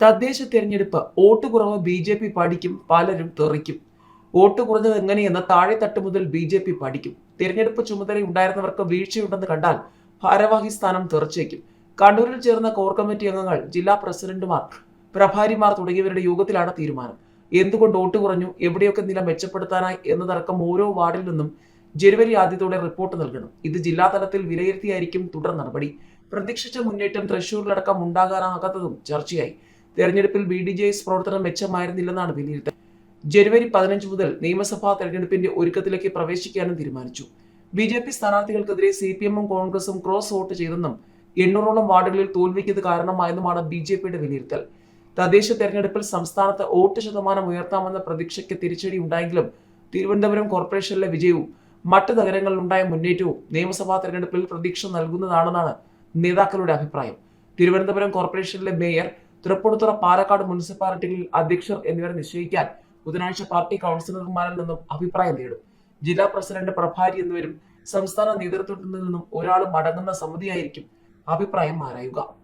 തദ്ദേശ തെരഞ്ഞെടുപ്പ് വോട്ട് കുറവ് ബി ജെ പി പഠിക്കും പലരും തെറിക്കും. വോട്ട് കുറഞ്ഞത് എങ്ങനെയെന്ന് താഴെത്തട്ട് മുതൽ ബി ജെ പി പഠിക്കും തിരഞ്ഞെടുപ്പ് ചുമതല ഉണ്ടായിരുന്നവർക്ക് വീഴ്ചയുണ്ടെന്ന് കണ്ടാൽ ഭാരവാഹി സ്ഥാനം തെറിച്ചേക്കും. കണ്ണൂരിൽ ചേർന്ന കോർ കമ്മിറ്റി അംഗങ്ങൾ ജില്ലാ പ്രസിഡന്റുമാർ പ്രഭാരിമാർ തുടങ്ങിയവരുടെ യോഗത്തിലാണ് തീരുമാനം. എന്തുകൊണ്ട് വോട്ട് കുറഞ്ഞു എവിടെയൊക്കെ നില മെച്ചപ്പെടുത്താനായി എന്നതടക്കം ഓരോ വാർഡിൽ നിന്നും ജനുവരി ആദ്യത്തോടെ റിപ്പോർട്ട് നൽകണം. ഇത് ജില്ലാ തലത്തിൽ വിലയിരുത്തിയായിരിക്കും തുടർ നടപടി. പ്രതീക്ഷിച്ച മുന്നേറ്റം തൃശൂരിലടക്കം ഉണ്ടാകാനാകാത്തതും ചർച്ചയായി. തെരഞ്ഞെടുപ്പിൽ ബി ഡി ജെ എസ് പ്രവർത്തനം മെച്ചമായിരുന്നില്ലെന്നാണ് വിലയിരുത്തൽ. ജനുവരി പതിനഞ്ച് മുതൽ നിയമസഭാ തെരഞ്ഞെടുപ്പിന്റെ ഒരുക്കത്തിലേക്ക് പ്രവേശിക്കാനും തീരുമാനിച്ചു. ബി ജെ പി സ്ഥാനാർത്ഥികൾക്കെതിരെ സി പി എമ്മും കോൺഗ്രസും ക്രോസ് വോട്ട് ചെയ്തെന്നും എണ്ണൂറോളം വാർഡുകളിൽ തോൽവിക്കത് കാരണമായെന്നുമാണ് ബി ജെ പിയുടെ വിലയിരുത്തൽ. തദ്ദേശ തെരഞ്ഞെടുപ്പിൽ സംസ്ഥാനത്ത് വോട്ട് ശതമാനം ഉയർത്താമെന്ന പ്രതീക്ഷയ്ക്ക് തിരിച്ചടി ഉണ്ടായെങ്കിലും തിരുവനന്തപുരം കോർപ്പറേഷനിലെ വിജയവും മറ്റ് നഗരങ്ങളിലുണ്ടായ മുന്നേറ്റവും നിയമസഭാ തെരഞ്ഞെടുപ്പിൽ പ്രതീക്ഷ നൽകുന്നതാണെന്നാണ് നേതാക്കളുടെ അഭിപ്രായം. തിരുവനന്തപുരം കോർപ്പറേഷനിലെ മേയർ തൃപ്പൂണിത്തുറ പാലക്കാട് മുനിസിപ്പാലിറ്റികളിൽ അധ്യക്ഷർ എന്നിവരെ നിശ്ചയിക്കാൻ ബുധനാഴ്ച പാർട്ടി കൗൺസിലർമാരിൽ നിന്നും അഭിപ്രായം തേടും ജില്ലാ പ്രസിഡന്റ് പ്രഭാരി എന്നിവരും സംസ്ഥാന നേതൃത്വത്തിൽ നിന്നും ഒരാളും അടങ്ങുന്ന സമിതിയായിരിക്കും അഭിപ്രായം ആരായുക.